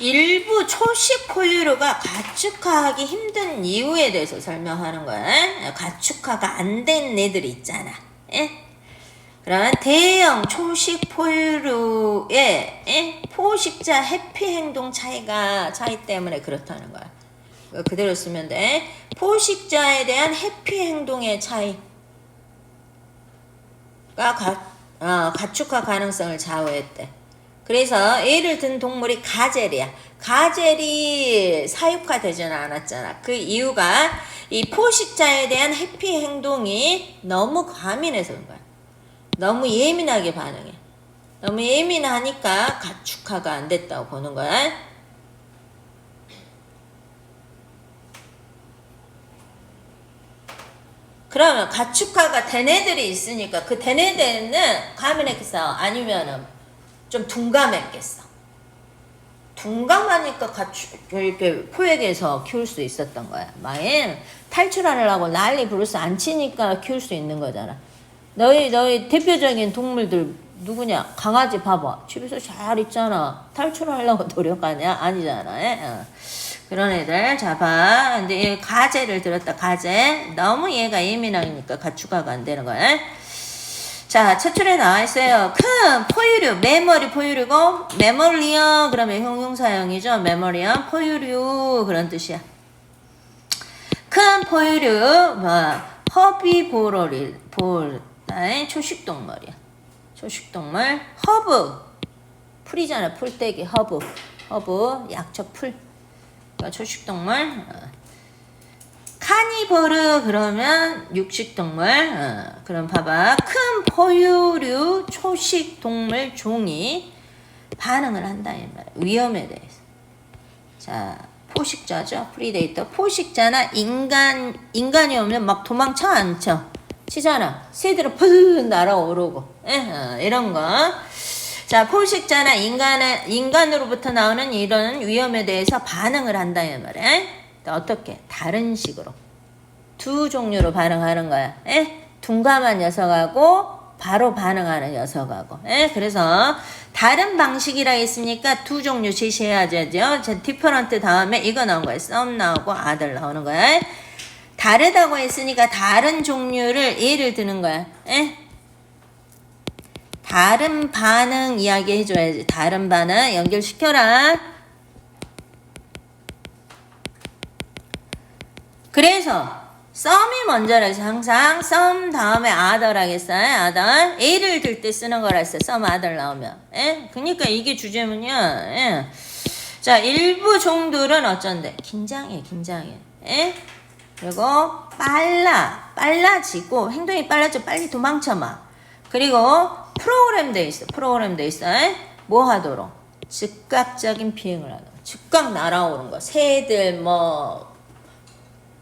일부 초식 포유류가 가축화하기 힘든 이유에 대해서 설명하는 거야. 가축화가 안 된 애들이 있잖아. 예? 그러면 대형 초식 포유류의 예? 포식자 해피 행동 차이가 차이 때문에 그렇다는 거야. 그대로 쓰면 돼. 포식자에 대한 해피 행동의 차이가 가, 어, 가축화 가능성을 좌우했대. 그래서 예를 든 동물이 가젤이야. 가젤이 사육화 되지는 않았잖아. 그 이유가 이 포식자에 대한 해피 행동이 너무 과민해서 그런 거야. 너무 예민하게 반응해. 너무 예민하니까 가축화가 안 됐다고 보는 거야. 그러면 가축화가 된 애들이 있으니까 그 된 애들은 과민했겠어? 아니면은 좀 둔감했겠어? 둔감하니까 가축 이렇게 포획해서 키울 수 있었던 거야. 마엔 탈출하려고 난리 부르스 안 치니까 키울 수 있는 거잖아. 너희 너희 대표적인 동물들 누구냐? 강아지 봐봐. 집에서 잘 있잖아. 탈출하려고 노력하냐? 아니잖아. 그런 애들 잡아. 근데 얘 가재를 들었다. 가재. 너무 얘가 예민하니까 가축화가 안 되는 거야. 자, 첫 줄에 나와 있어요. 큰 포유류, 메모리 포유류고, 메모리언, 그러면 형용사형이죠. 메모리언, 포유류, 그런 뜻이야. 큰 포유류, 뭐, 허비보로리, 볼, 아니, 초식동물이야. 초식동물, 허브. 풀이잖아, 풀떼기, 허브. 허브, 약초 풀. 그러니까 초식동물. 어. 카니버르 그러면 육식동물 어, 그럼 봐봐. 큰 포유류 초식동물 종이 반응을 한다 이 말이야 위험에 대해서. 자 포식자죠? 프리데이터. 포식자나 인간 인간이 오면 막 도망쳐 안 쳐? 치잖아. 새들은 푸 날아오르고. 에? 어, 이런 거 자 포식자나 인간의 인간으로부터 나오는 이런 위험에 대해서 반응을 한다 이 말이야 어떻게? 다른 식으로. 두 종류로 반응하는 거야. 에? 둔감한 녀석하고 바로 반응하는 녀석하고. 에? 그래서 다른 방식이라 했으니까 두 종류 제시해야죠. 자, 디퍼런트 다음에 이거 나온 거야. 썸 나오고 아들 나오는 거야. 다르다고 했으니까 다른 종류를 예를 드는 거야. 에? 다른 반응 이야기 해줘야지. 다른 반응 연결시켜라. 그래서 썸이 먼저라서 항상 썸 다음에 아들 하겠어요. 아들. A를 들 때 쓰는 거라서 썸 아들 나오면. 예? 그러니까 이게 주제문이야. 예. 자, 일부 종들은 어쩐데? 긴장해, 긴장해. 예? 그리고 빨라. 빨라지고 행동이 빨라져 빨리 도망쳐 마. 그리고 프로그램 돼 있어. 프로그램 돼 있어. 예? 뭐 하도록? 즉각적인 비행을 하도록. 즉각 날아오는 거. 새들 뭐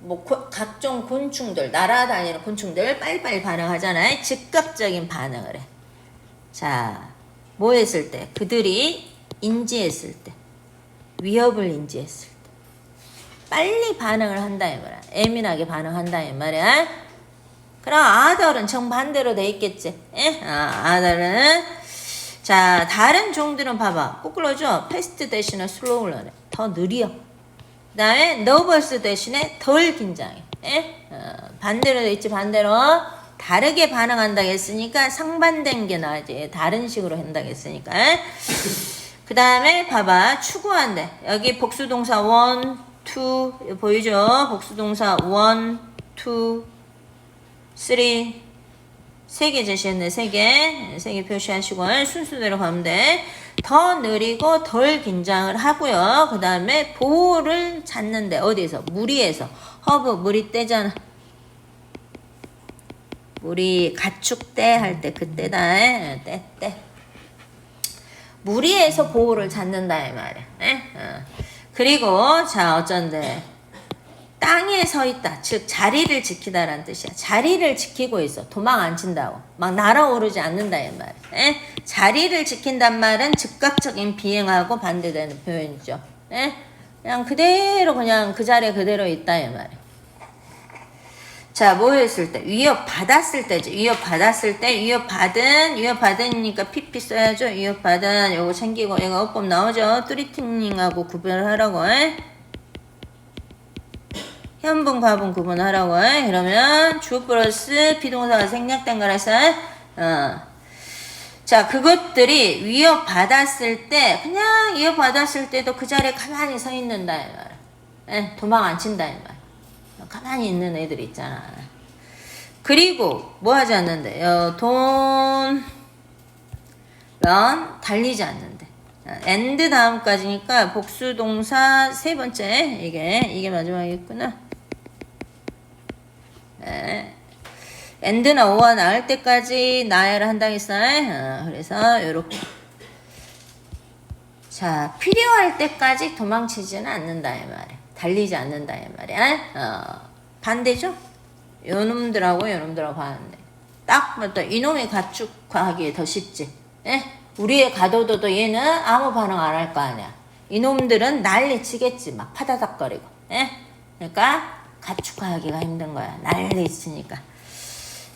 뭐 고, 각종 곤충들 날아다니는 곤충들 빨리빨리 반응하잖아요. 즉각적인 반응을 해. 자, 뭐 했을 때? 그들이 인지했을 때. 위협을 인지했을 때. 빨리 반응을 한다 이 말이야. 예민하게 반응한다 이 말이야. 그럼 아들은 정반대로 돼 있겠지. 예? 아, 아들은 자 다른 종들은 봐봐. 거꾸로죠. 패스트 대신에 슬로우를 해. 더 느려. 그 다음에 너버스 대신에 덜 긴장해. 예? 어, 반대로 돼 있지 반대로. 다르게 반응한다 했으니까 상반된 게 나지 다른 식으로 한다 했으니까. 그 다음에 봐봐. 추구한대 여기 복수동사 원, 투 보이죠? 복수동사 원, 투, 쓰리 세 개 제시했네 세 개 세 개 표시하시고 순수대로 가면 돼 더 느리고 덜 긴장을 하고요. 그 다음에 보호를 찾는데 어디에서? 무리에서. 허브 무리 떼잖아. 무리 가축대 할 때 그때다. 때 때. 무리에서 보호를 찾는다 이 말이야. 에? 어. 그리고 자 어쩐데 땅에 서 있다. 즉 자리를 지키다라는 뜻이야. 자리를 지키고 있어. 도망 안 친다고. 막 날아오르지 않는다 이 말. 에? 자리를 지킨단 말은 즉각적인 비행하고 반대되는 표현이죠. 에? 그냥 그대로 그냥 그 자리에 그대로 있다 이 말이야. 자, 뭐 했을 때? 위협 받았을 때지. 위협 받았을 때, 위협 받은, 위협 받으니까 PP 써야죠. 위협 받은, 요거 챙기고, 얘가 어법 나오죠. 뚜리팅링하고 구별을 하라고, 에? 현분, 과분 구분하라고, 에? 그러면 주 플러스 비동사가 생략된 거라서, 어. 자, 그것들이 위협 받았을 때, 그냥 위협 받았을 때도 그 자리에 가만히 서 있는다, 이 말. 에? 도망 안 친다, 이 말. 가만히 있는 애들 있잖아. 그리고 뭐 하지 않는데? 요 돈, 런 달리지 않는데. 엔드 다음까지니까 복수 동사 세 번째 이게 이게 마지막이겠구나. 네. 엔드나 오가 나올 때까지 나열을 한다겠어요. 어, 그래서 요렇게. 자, 필요할 때까지 도망치지는 않는다 이 말이야. 달리지 않는다 이 말이야. 어, 반대죠? 요 놈들하고 요 놈들하고 하는데 딱 맞다. 이놈이 가축화하기에 더 쉽지. 예? 우리의 가도도도 얘는 아무 반응 안 할 거 아니야. 이놈들은 난리 치겠지. 막 파다닥거리고. 예? 그러니까 가축화하기가 힘든 거야. 난리 치니까.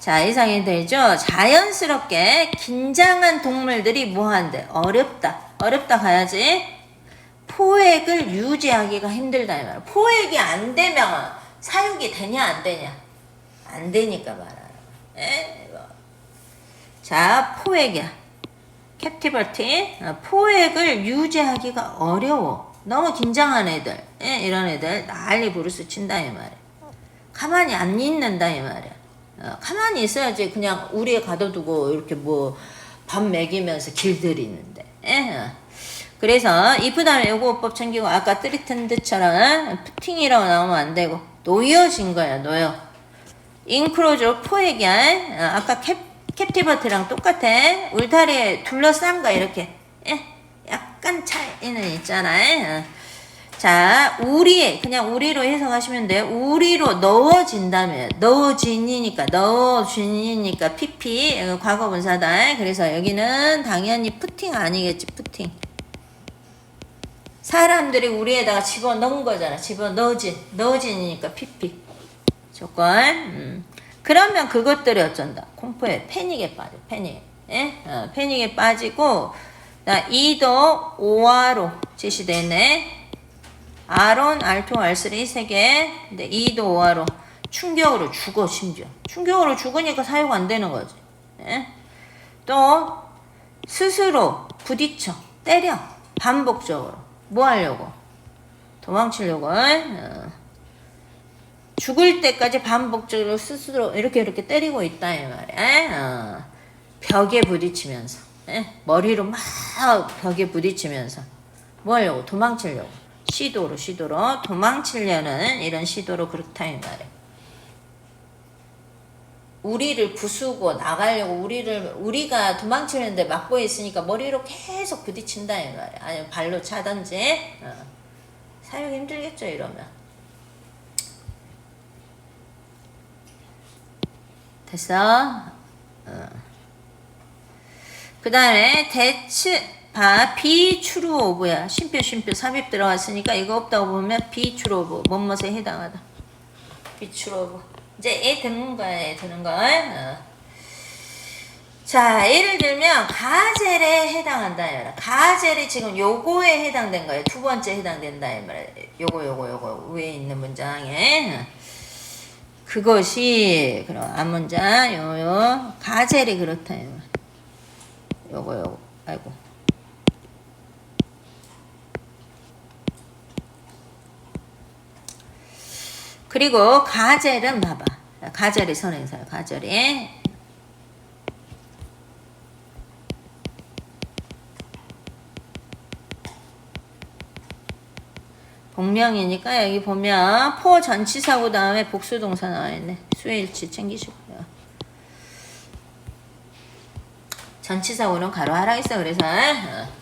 자, 이상이 되죠? 자연스럽게 긴장한 동물들이 뭐한대? 어렵다. 어렵다 가야지. 포획을 유지하기가 힘들다 이 말이야. 포획이 안 되면 사육이 되냐 안 되냐? 안 되니까 말하라. 에? 이거. 자, 포획이야. 캡티버티. 어, 포획을 유지하기가 어려워. 너무 긴장한 애들. 에? 이런 애들 난리 부르스 친다 이 말이야. 가만히 안 있는다 이 말이야. 어, 가만히 있어야지 그냥 우리에 가둬두고 이렇게 뭐 밥 먹이면서 길들이는데. 에? 어. 그래서 if 다음에 요거법 챙기고 아까 트리텐드처럼 푸팅이라고 나오면 안 되고 놓여진 거야 놓여 인크로저 포획이야 어, 아까 캡, 캡티버트랑 똑같아 울타리에 둘러싼 거 이렇게 예? 약간 차이는 있잖아 어. 자 우리 그냥 우리로 해석하시면 돼요 우리로 넣어진다면 넣어진이니까 넣어진이니까 pp 이거 과거 분사다 그래서 여기는 당연히 푸팅 아니겠지 푸팅 사람들이 우리에다가 집어 넣은 거잖아. 집어 넣어진, 넣어진이니까 피피. 조건. 음. 그러면 그것들이 어쩐다. 공포에 패닉에 빠져. 패닉. 예? 어, 패닉에 빠지고, 나 2도 5화로 제시되네. 아론, R2, R3 세 개. 근데 2도 5화로 충격으로 죽어 심지어. 충격으로 죽으니까 사용 안 되는 거지. 예? 또 스스로 부딪혀 때려 반복적으로 뭐 하려고 도망치려고 어. 죽을 때까지 반복적으로 스스로 이렇게 이렇게 때리고 있다 이 말이야 어. 벽에 부딪히면서 에? 머리로 막 벽에 부딪히면서 뭐 하려고 도망치려고 시도로 시도로 도망치려는 이런 시도로 그렇다 이 말이야 우리를 부수고 나가려고 우리를 우리가 도망치는데 막고 있으니까 머리로 계속 부딪힌다 이 말이야. 아니면 발로 차든지 어. 사용 힘들겠죠 이러면. 됐어. 어. 그 다음에 대츠 봐 비추루 오브야 쉼표 쉼표 삽입 들어갔으니까 이거 없다고 보면 비 추루 오브 뭐뭇에 해당하다. 비 추루 오브 이제 애 드는 거야, 애 드는 거. 어. 자, 예를 들면 가젤에 해당한다. 가젤이 지금 요거에 해당된 거예요. 두 번째 해당된다. 요거, 요거, 요거 위에 있는 문장에. 그것이 그럼 앞문장 요요 가젤이 그렇다. 요거, 요거. 아이고. 그리고 가젤은 봐봐. 가젤이 선행사야. 가젤이 복명이니까 여기 보면 포 전치사고 다음에 복수동사 나와있네. 수일치 챙기시고요. 전치사고는 가로 하라 있어 그래서 어.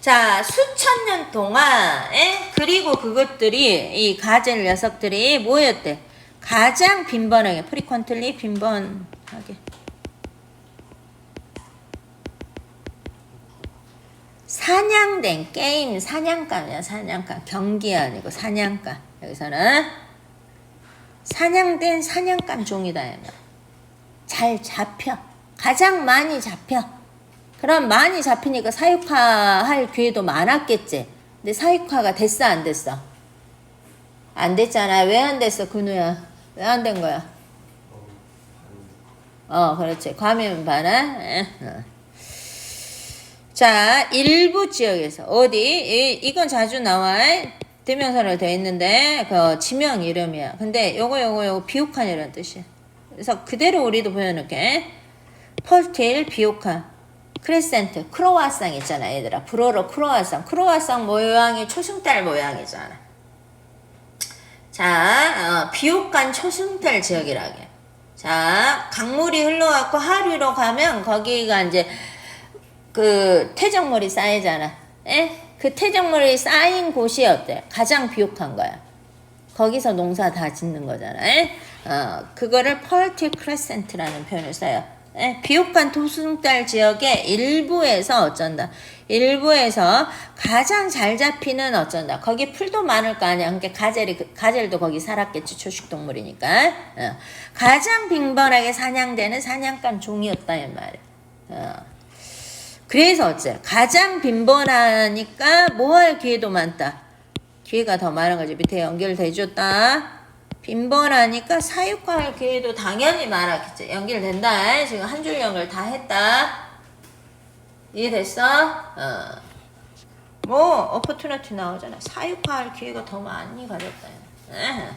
자, 수천 년 동안, 에? 그리고 그것들이, 이 가젤 녀석들이 뭐였대? 가장 빈번하게, 프리퀀틀리 빈번하게. 사냥된 게임, 사냥감이야, 사냥감. 경기 아니고 사냥감. 여기서는 사냥된 사냥감 종이다. 잘 잡혀. 가장 많이 잡혀. 그럼 많이 잡히니까 사육화할 기회도 많았겠지. 근데 사육화가 됐어, 안 됐어? 안 됐잖아. 왜 안 됐어, 근우야? 왜 안 된 거야? 어, 그렇지. 과민. 에, 어. 자, 일부 지역에서 어디? 이, 이건 자주 나와. 대명사로 되어 있는데 그 지명 이름이야. 근데 요거 요거 요거 비옥한이라는 뜻이야. 그래서 그대로 우리도 보여놓게. 펄틸 비옥한. 크레센트 크로와상 있잖아 얘들아. 불어로 크로와상. 크로와상 모양이 초승달 모양이잖아. 자 어, 비옥한 초승달 지역이라게. 자 강물이 흘러갖고 하류로 가면 거기가 이제 그 퇴적물이 쌓이잖아. 에? 그 퇴적물이 쌓인 곳이 어때? 가장 비옥한 거야. 거기서 농사 다 짓는 거잖아. 에? 어, 그거를 펄티 크레센트라는 표현을 써요. 예, 비옥한 토승달 지역의 일부에서 어쩐다. 일부에서 가장 잘 잡히는 어쩐다. 거기 풀도 많을 거 아니야. 그러니까 가젤이 그- 가젤도 거기 살았겠지. 초식 동물이니까. 어. 가장 빈번하게 사냥되는 사냥감 종이었다 이 말이야. 어. 그래서 어째 가장 빈번하니까 뭐 할 기회도 많다. 기회가 더 많은 거지. 밑에 연결돼 줬다. 빈번하니까 사육할 기회도 당연히 많았겠지. 연결된다. 지금 한 줄 연결 다 했다. 이해됐어? 어. 뭐 어퍼튜너티 나오잖아. 사육할 기회가 더 많이 가졌다. 에.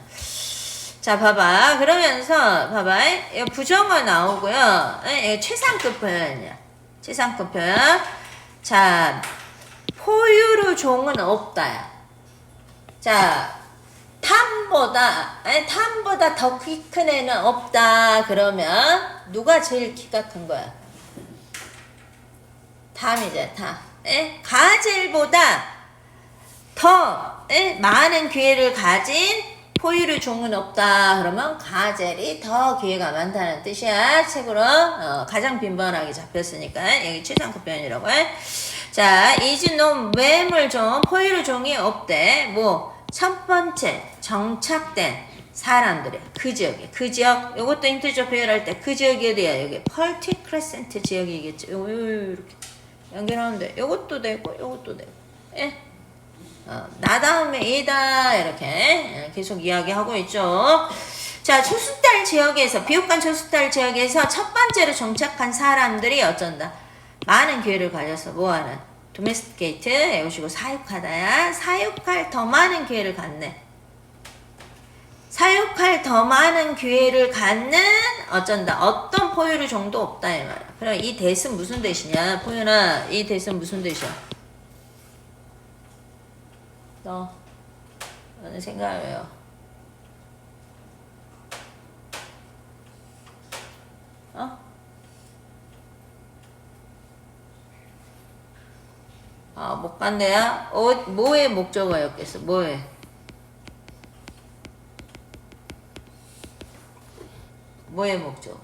자, 봐봐. 그러면서 봐봐. 이 부정어 나오고요. 에, 이 최상급 표현이야. 최상급 표현. 자, 포유류 종은 없다야. 자, 탐보다 아니 탐보다 더 키 큰 애는 없다 그러면 누가 제일 키가 큰 거야? 탐이죠 탐. 에? 가젤보다 더 에? 많은 기회를 가진 포유류 종은 없다 그러면 가젤이 더 기회가 많다는 뜻이야 책으로 어, 가장 빈번하게 잡혔으니까 여기 최상급 표현이라고 해. 자 이진놈 매물종 포유류 종이 없대 뭐 첫 번째 정착된 사람들의 그 지역에 그 지역 요것도 힌트죠 표현할 때 그 지역이 어디야 여기 펄티 크레센트 지역이겠지 요, 요, 요, 이렇게 연결하는데 요것도 되고 요것도 되고 예. 어, 나 다음에 이다 이렇게 예, 계속 이야기하고 있죠. 자 초수달 지역에서 비옥한 초수달 지역에서 첫 번째로 정착한 사람들이 어쩐다 많은 기회를 가져서 뭐하는 도메스티케이트 외우시고 사육하다야 사육할 더 많은 기회를 갖네. 사육할 더 많은 기회를 갖는 어쩐다 어떤 포유류 정도 없다 이 말이야. 그럼 이 대은 무슨 대시냐 포유나 이 대은 무슨 대시야? 너 너는 생각을 해요. 어? 아, 못 간대야? 어, 뭐의 목적어였겠어? 뭐의? 뭐의 목적어?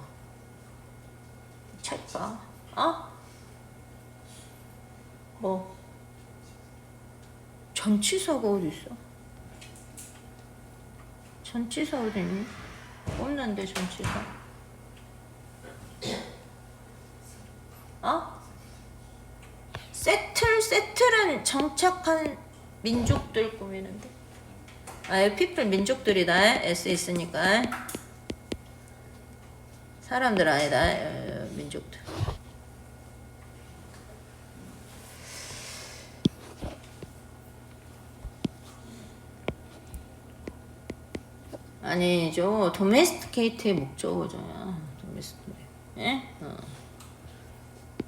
책 봐. 어? 뭐? 전치사가 어디 있어? 전치사 어디 있니? 없는데 전치사. 어? 세틀 정착한 민족들 꾸미는데. 아, 피플 민족들이다. S 있으니까. 사람들 아니다. 어, 민족들. 아니죠. 도메스티케이트의 목적어잖아. 도메스티케이트. 예? 어.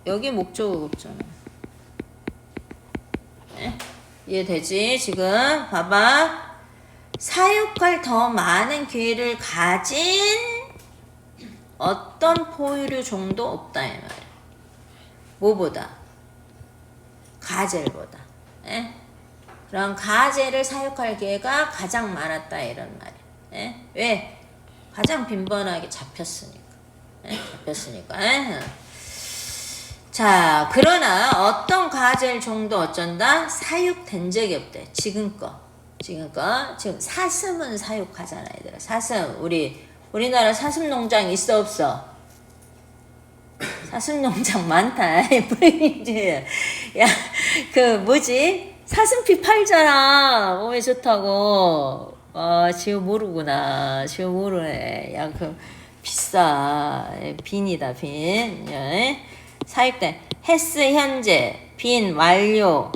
여기 목적어가 없잖아. 예? 이해되지? 지금 봐봐. 사육할 더 많은 기회를 가진 어떤 포유류 정도 없다 이 말이야. 뭐보다? 가젤보다. 예? 그럼 가젤을 사육할 기회가 가장 많았다 이런 말이야. 예? 왜? 가장 빈번하게 잡혔으니까. 예? 잡혔으니까. 예? 자, 그러나 어떤 가젤 정도 어쩐다? 사육된 적이 없대. 지금껏. 지금 거. 지금 사슴은 사육하잖아 얘들아. 사슴. 우리 우리나라 사슴 농장 있어 없어? 사슴 농장 많다. 브레인즈 야그 뭐지? 사슴피 팔잖아. 몸에 좋다고. 아 지금 모르구나. 지금 모르네. 야 그 비싸. 예, 빈이다 빈. 예. 사육된 헬스 현재 빈 완료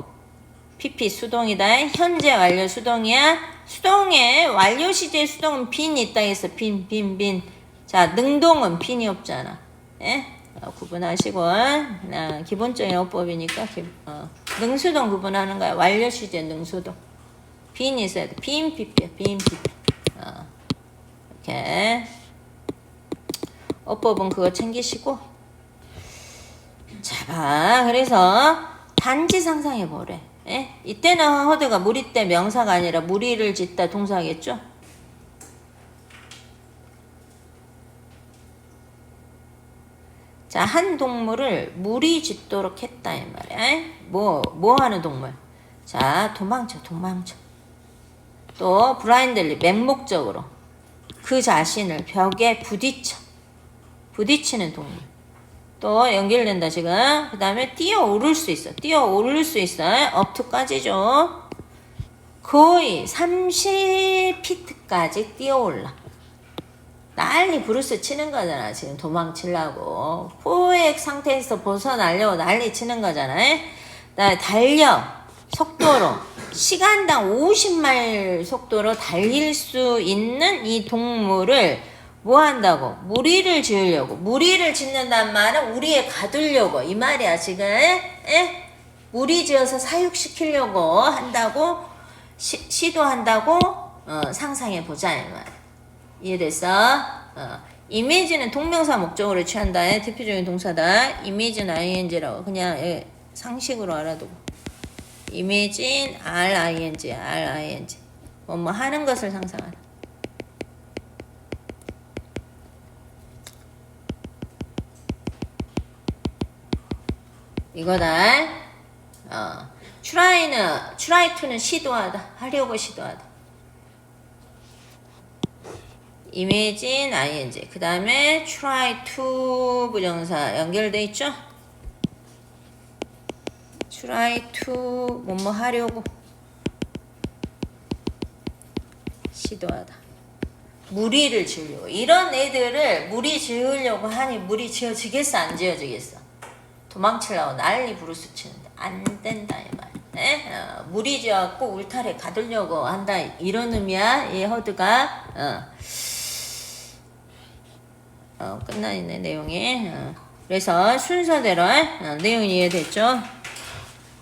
PP 수동이다. 현재 완료 수동이야. 수동에 완료 시제 수동은 빈이 있다 했어. 빈, 빈, 빈. 자, 능동은 빈이 없잖아. 예? 어, 구분하시고, 어, 기본적인 어법이니까, 기, 어, 능수동 구분하는 거야. 완료 시제 능수동. 빈이 있어야 돼. 빈 PP야. 빈 PP. 어, 이렇게. 어법은 그거 챙기시고. 자, 봐. 그래서 단지 상상해 보래. 예? 이때는 허드가 무리 때 명사가 아니라 무리를 짓다 동사겠죠? 자, 한 동물을 무리 짓도록 했다 이 말이야. 뭐, 뭐 하는 동물? 자, 도망쳐, 도망쳐. 또 블라인들리 맹목적으로 그 자신을 벽에 부딪혀. 부딪히는 동물. 또 연결된다 지금. 그 다음에 뛰어 오를 수 있어. 뛰어 오를 수 있어. 업투까지죠. 거의 30피트까지 뛰어 올라. 난리 브루스 치는 거잖아 지금 도망치려고. 포획 상태에서 벗어나려고 난리 치는 거잖아. 나 달려. 속도로. 시간당 50마일 속도로 달릴 수 있는 이 동물을 뭐 한다고? 무리를 지으려고. 무리를 짓는단 말은 우리에 가두려고. 이 말이야, 지금. 에? 무리 지어서 사육시키려고 한다고, 시, 시도한다고, 어, 상상해보자, 이 말. 이해됐어? 어. 이미지는 동명사 목적으로 취한다. 대표적인 동사다. 이미지는 ing라고. 그냥 예, 상식으로 알아두고. 이미진 ring, ring. 뭐, 뭐 하는 것을 상상하다. 이거다. 어. try는 try to는 시도하다. 하려고 시도하다. imagine ing. 그 다음에 try to 부정사 연결돼 있죠? try to 뭐뭐 하려고 시도하다. 무리를 지으려고. 이런 애들을 무리 지으려고 하니 무리 지어지겠어 안 지어지겠어? 도망치려고 난리 부르스 치는데 안 된다 이 말. 에? 어, 무리 지어갖고 울타리 가두려고 한다 이런 의미야 이 허드가 어. 어, 끝나 있네 내용이 어. 그래서 순서대로 어, 내용이 이해됐죠?